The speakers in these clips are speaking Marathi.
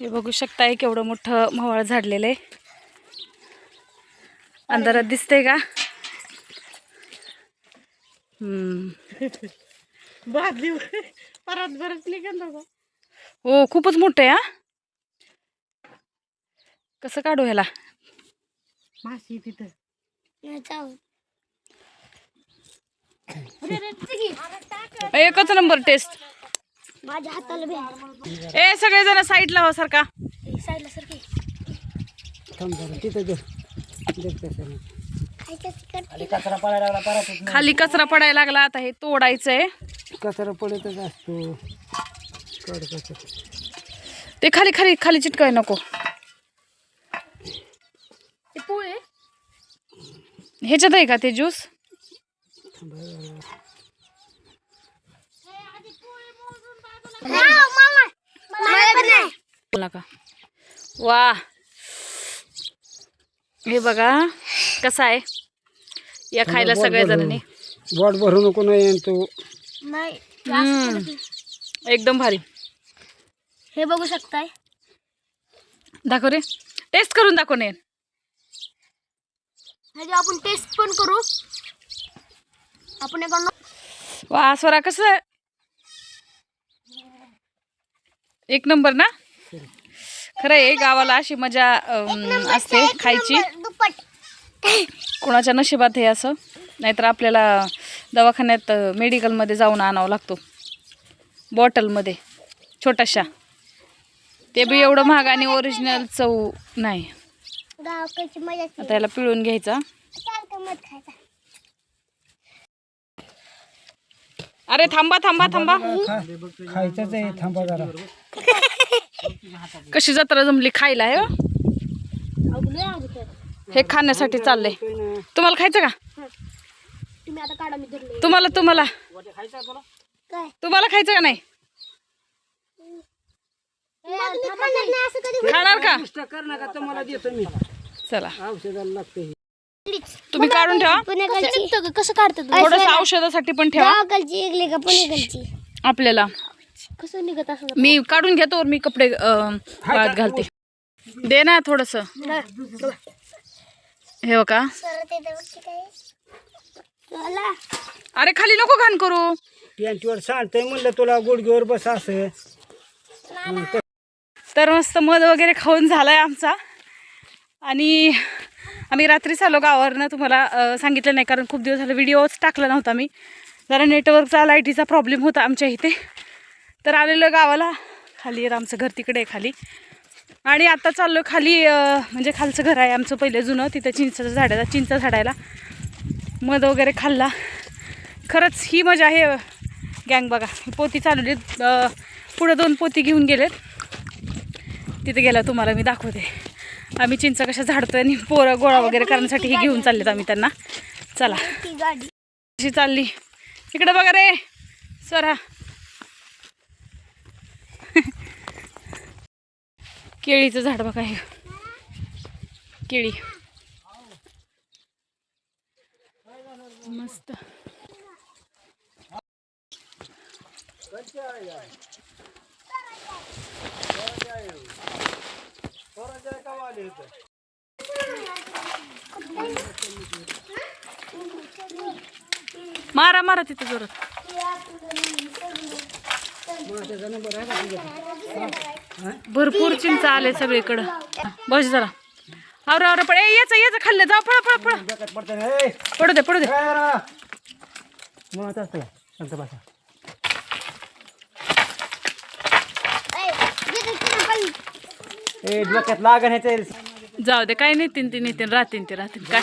हे बघू शकताय केवढं मोठं मोहळ झाडलेलं आहे. अंधारात दिसतंय का? हम्म. बादली परत का नको हो खूपच मोठं आहे हा. कसं काढू ह्याला? माशी तिथं. एकच नंबर टेस्ट माझ्या हाताला बी ए सगळेजण साईडला हो सारखा. साईडला सारखी. खाली कचरा पडायला लागला आता हे तोडायचंय. कचरा पडतच असतो. ते खाली खाली खाली चिटकाय नको. ते पोळे ह्याच्यात आहे का ते ज्यूस बोला का? वा. हे बघा कसा आहे? या खायला सगळ्या जणांनी. बोट भरू नको नाही तो. नाही. एकदम भारी. हे बघू शकताय. दाखव रे. टेस्ट करून दाखव ने ह्याची आपण टेस्ट पण करू. आपण एका वा स्वरा कसं आहे? एक नंबर ना? खरं आहे गावाला अशी मजा असते खायची. कोणाच्या नशिबात हे असं? नाहीतर आपल्याला दवाखान्यात मेडिकलमध्ये जाऊन आणावं लागतो. बॉटलमध्ये छोटाशा. ते बी एवढं महाग आणि ओरिजिनल चव नाही. आता याला पिळून घ्यायचा मत खायचा अरे थांबा थांबा थांबा खायचंच आहे थांबा जरा. कशी जत्रा जमली खायला हे हो? हे खाण्यासाठी चाललंय. तुम्हाला खायचं का? तुम्ही आता काढा मी धरले तुम्हाला तुम्हाला काय तुम्हाला खायचं का नाही खाणार का? कर नका तुम्हाला देतो मी. चला. औषधाला लागते तुम्ही काढून ठेवा. कसं काढतात थोडस औषधासाठी पण ठेवा. गावाकडची इकली का? पुणेकडची आपल्याला. कसं निघत असं मी काढून घेतो मी कपडे अं, वाळत घालते. दे ना थोडस. हे का अरे खाली नको घाण करू. पॅन्टवर सांगतंय म्हणलं तुला गुडघ्यावर बस असं. तर मस्त मध वगैरे खाऊन झालाय आमचा. आणि आम्ही रात्रीच आलो गावावरनं तुम्हाला सांगितलं नाही कारण खूप दिवस झाले व्हिडिओच टाकला नव्हता मी. जरा नेटवर्कचा लाईटीचा प्रॉब्लेम होता आमच्या इथे. तर आलेलो गावाला. खाली आहे आमचं घर तिकडे आहे खाली. आणि आता चाललो खाली म्हणजे खालचं घर आहे आमचं पहिलं जुनं. तिथं चिंचचं झाडाला चिंच झाडायला मध वगैरे खाल्ला. खरंच ही मजा आहे गँग बघा. पोती चालवली पुढं दोन पोती घेऊन गेलेत. तिथे गेला तुम्हाला मी दाखवते. आम्ही चिंचा कशा झाडतोय आणि पोरं गोळा वगैरे करण्यासाठी हे घेऊन चाललेत आम्ही त्यांना. चला. कशी चालली. इकडे बघा रे. सरा केळीचं झाड बघा हे. केळी. मस्त. मारा मारा तिथे जोरात भरपूर चिंच आले सगळीकडं बस जरा आवरा आवरा पड ए याचं याचं खाल्लं जा पळा पळा पळा डोक्यात पडतं ना, ए, पडू दे पडू दे ए, जरा. मुळात असतं का? शांत बसा. ए डोक्यात लागण जाऊ दे काय नेतीन ते नेतीन राहतीन ते राहतीन काय?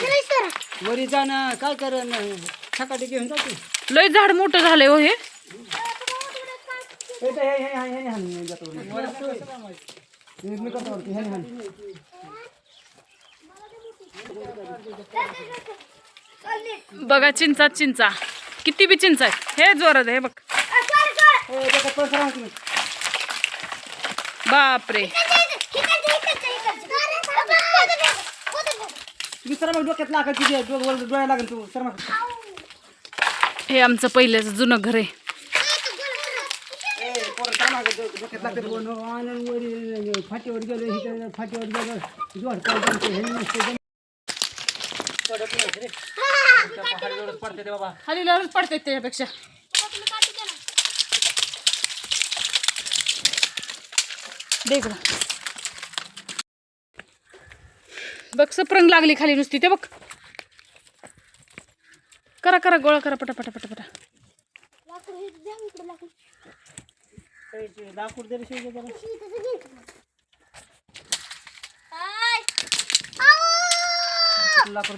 वरी जाणं काय कर सकाळी घेऊन जाते लय झाड मोठं झालंय हो हे. ए, ते हे, हे, हे, हे, हे, हे, जातो. मी मी करतो वरती, हे, हे, हे. बघा चिंचा चिंचा. किती बी चिंचा आहेत. हे जोरात आहे, हे बघ. ए, तुम्ही. बापरे. तुम्ही सर मग डोक्यात लागत किती आहे? डो- वर- डोळ्याला लागेल तू सर मग हे आमचं पहिल्याचं जुनं घर आहे फाटीवर गेलो फाटीवर गेलो खाली लहरच त्याच्यापेक्षा दे इकडं. बघ सप्रंग लागली खाली नुसती ते बघ. करा करा गोळा करा पटा पटा पटा पटा. लाकूड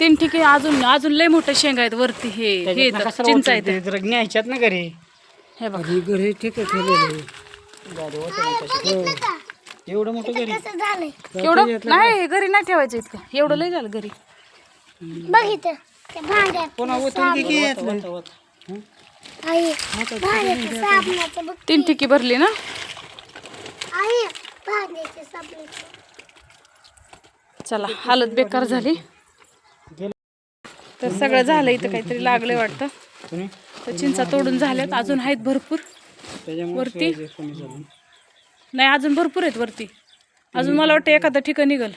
तीन ठीक आहे अजून अजून लय मोठे शेंगा आहेत वरती हे हे चिंच आहेत. ना घरी. हे बघ. घरी ठीक आहे ठेवलेलं का? एवढं मोठं घरी? कसं झालंय? एवढं नाही घरी नाही ठेवायचं इतकं. एवढं लय झालं घरी. बघितलं त्या भांड्यात कोणा ओतून की की येत नाही आई भांड्याचं साबणाचं बघ तीन ठिकी भरली ना? आई भांड्याचे साबणाचं. चला हालत बेकार झाली. तर सगळं झालं इथं काहीतरी लागलंय वाटतं. तर चिंचा तोडून झाल्यात अजून आहेत भरपूर. वरती? नाही अजून भरपूर आहेत वरती. अजून मला वाटतं एखादं ठिकाण निघल.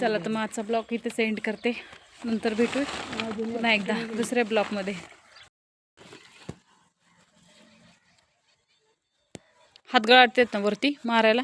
चला तर मग आजचा ब्लॉग इथे सेंड करते. नंतर भेटू पुन्हा एकदा दुसऱ्या ब्लॉगमध्ये. हात गळाटतात ना वरती मारायला?